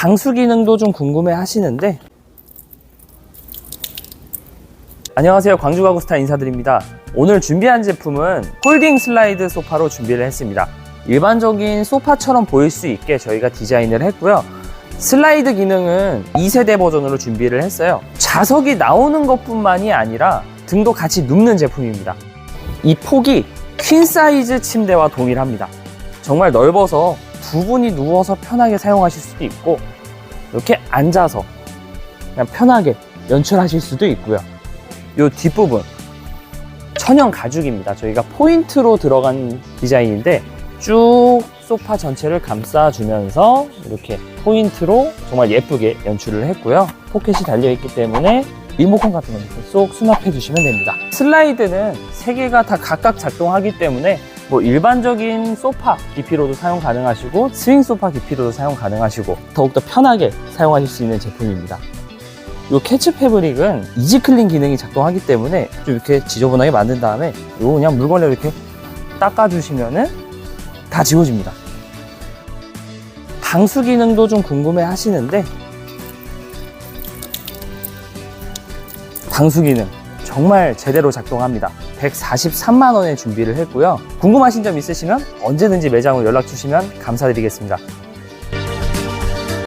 방수 기능도 좀 궁금해 하시는데. 안녕하세요. 광주 가구 스타 인사드립니다. 오늘 준비한 제품은 홀딩 슬라이드 소파로 준비를 했습니다. 일반적인 소파처럼 보일 수 있게 저희가 디자인을 했고요. 슬라이드 기능은 2세대 버전으로 준비를 했어요. 좌석이 나오는 것뿐만이 아니라 등도 같이 눕는 제품입니다. 이 폭이 퀸 사이즈 침대와 동일합니다. 정말 넓어서 두 분이 누워서 편하게 사용하실 수도 있고 이렇게 앉아서 그냥 편하게 연출하실 수도 있고요. 이 뒷부분 천연 가죽입니다. 저희가 포인트로 들어간 디자인인데 쭉 소파 전체를 감싸주면서 이렇게 포인트로 정말 예쁘게 연출을 했고요. 포켓이 달려있기 때문에 리모컨 같은 거 쏙 수납해 주시면 됩니다. 슬라이드는 세 개가 다 각각 작동하기 때문에 뭐 일반적인 소파 깊이로도 사용 가능하시고 스윙 소파 깊이로도 사용 가능하시고 더욱더 편하게 사용하실 수 있는 제품입니다. 이 캐치 패브릭은 이지 클린 기능이 작동하기 때문에 좀 이렇게 지저분하게 만든 다음에 요 그냥 물건을 이렇게 닦아주시면은 다 지워집니다. 방수 기능도 좀 궁금해 하시는데 방수 기능 정말 제대로 작동합니다. 143만 원에 준비를 했고요. 궁금하신 점 있으시면 언제든지 매장으로 연락 주시면 감사드리겠습니다.